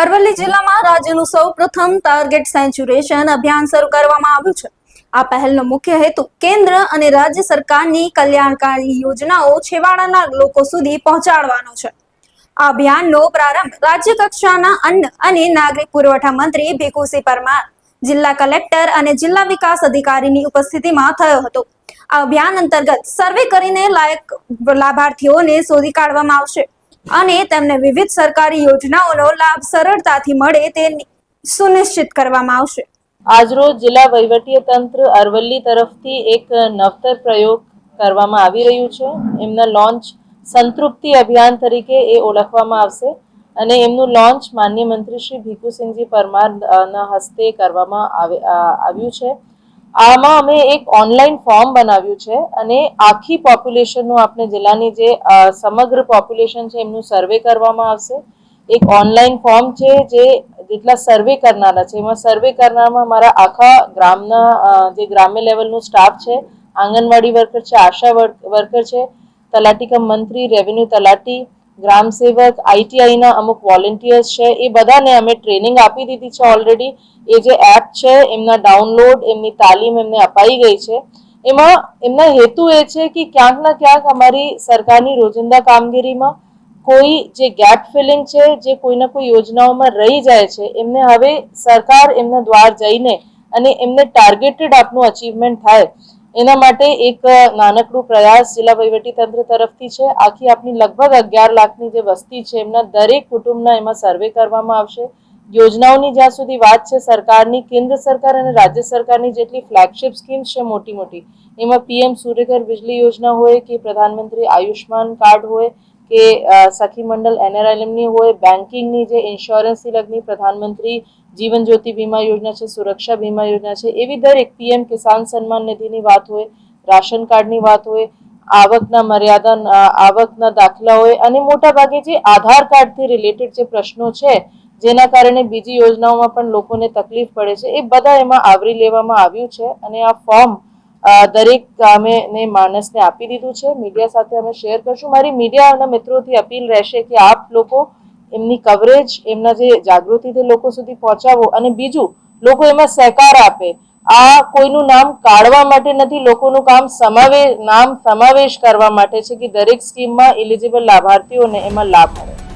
અરવલ્લી જિલ્લામાં રાજ્યનું સૌ પ્રથમ ટાર્ગેટ સેન્ચ્યુરેશન અભિયાન શરૂ કરવામાં આવ્યું છે. આ પહેલનો મુખ્ય હેતુ કેન્દ્ર અને રાજ્ય સરકારની કલ્યાણકારી યોજનાઓ છેવાડાના લોકો સુધી પહોંચાડવાનો છે. આ અભિયાનનો પ્રારંભ રાજ્ય કક્ષાના અન્ન અને નાગરિક પુરવઠા મંત્રી ભીખુસિંહ પરમાર, જિલ્લા કલેક્ટર અને જિલ્લા વિકાસ અધિકારીની ઉપસ્થિતિમાં થયો હતો. આ અભિયાન અંતર્ગત સર્વે કરીને લાયક લાભાર્થીઓને શોધી કાઢવામાં આવશે. અને તેમને વિવિધ સરકારી યોજનાઓનો લાભ સરળતાથી મળે તે સુનિશ્ચિત કરવામાં આવશે. આજરોજ જિલ્લા વહીવટીય તંત્ર અરવલ્લી તરફથી એક નવતર પ્રયોગ કરવામાં આવી રહ્યું છે. એમના લોન્ચ સંતૃપ્તિ અભિયાન તરીકે એ ઓળખવામાં આવશે અને એમનું લોન્ચ માન્ય મંત્રી શ્રી ભીખુસિંહજી પરમારના હસ્તે કરવામાં આવે- આવ્યું છે. આમાં અમે એક ઓનલાઈન ફોર્મ બનાવ્યું છે અને આખી પોપ્યુલેશનનું આપણે જિલ્લાની જે સમગ્ર પોપ્યુલેશન છે એમનું સર્વે કરવામાં આવશે. એક ઓનલાઈન ફોર્મ છે જે જેટલા સર્વે કરનારા છે. એમાં સર્વે કરનારમાં મારા આખા ગ્રામના જે ગ્રામ્ય લેવલનું સ્ટાફ છે, આંગણવાડી વર્કર છે, આશા વર્કર છે, તલાટી કમ મંત્રી રેવન્યુ તલાટી ગ્રામ સેવક આઈટીઆઈના અમુક વોલેન્ટિયર્સ છે, એ બધાને અમે ટ્રેનિંગ આપી દીધી છે ઓલરેડી એ જે એપ છે, એમના ડાઉનલોડ એમની તાલીમ એમને અપાઈ ગઈ છે. એમાં, એમના હેતુ એ છે કે ક્યાંક ના ક્યાંક અમારી સરકારની રોજિંદા કામગીરીમાં કોઈ જે ગેપ ફિલિંગ છે, જે કોઈના કોઈ યોજનાઓમાં રહી જાય છે, એમને હવે સરકાર એમના દ્વાર જઈને અને એમને ટાર્ગેટેડ આપનું અચીવમેન્ટ થાય. એના માટે એક નાનકડું પ્રયાસ જિલ્લા વહીવટી તંત્ર તરફથી છે. આખી આપની લગભગ અગિયાર લાખની જે વસ્તી છે, એમના દરેક કુટુંબના એમાં સર્વે કરવામાં આવશે. યોજનાઓની જ્યાં સુધી વાત છે, સરકારની, કેન્દ્ર સરકાર અને રાજ્ય સરકારની જેટલી ફ્લેગશિપ સ્કીમ્સ છે મોટી મોટી એમાં પીએમ સૂર્યઘર વીજળી યોજના હોય કે પ્રધાનમંત્રી આયુષ્માન કાર્ડ હોય કે સખી મંડળ એનઆરઆઈએમની હોય બેન્કિંગની જે ઇન્સ્યોરન્સથી લગની પ્રધાનમંત્રી જીવન જ્યોતિ વીમા યોજના છે, સુરક્ષા વીમા યોજના છે, એવી દરેક પીએમ કિસાન સન્માન નિધિની વાત હોય, રાશન કાર્ડની વાત હોય, આવકના મર્યાદા આવકના દાખલા હોય અને મોટા ભાગે જે આધાર કાર્ડથી રિલેટેડ જે પ્રશ્નો છે, જેના કારણે બીજી યોજનાઓમાં પણ લોકોને તકલીફ પડે છે, એ બધા એમાં આવરી લેવામાં આવ્યું છે અને આ ફોર્મ દરેક અમે ને માણસને આપી દીધું છે. મીડિયા સાથે અમે શેર કરશું. મારી મીડિયાના મિત્રોથી અપીલ રહેશે કે આપ લોકો એમની કવરેજ એમના જે જાગૃતિથી લોકો સુધી પહોંચાવો અને બીજું, લોકો એમાં સહકાર આપે. આ કોઈનું નામ કાઢવા માટે નથી, લોકોનું કામ સમાવે, નામ સમાવેશ કરવા માટે છે કે દરેક સ્કીમમાં એલિજિબલ લાભાર્થીઓને એમાં લાભ મળે.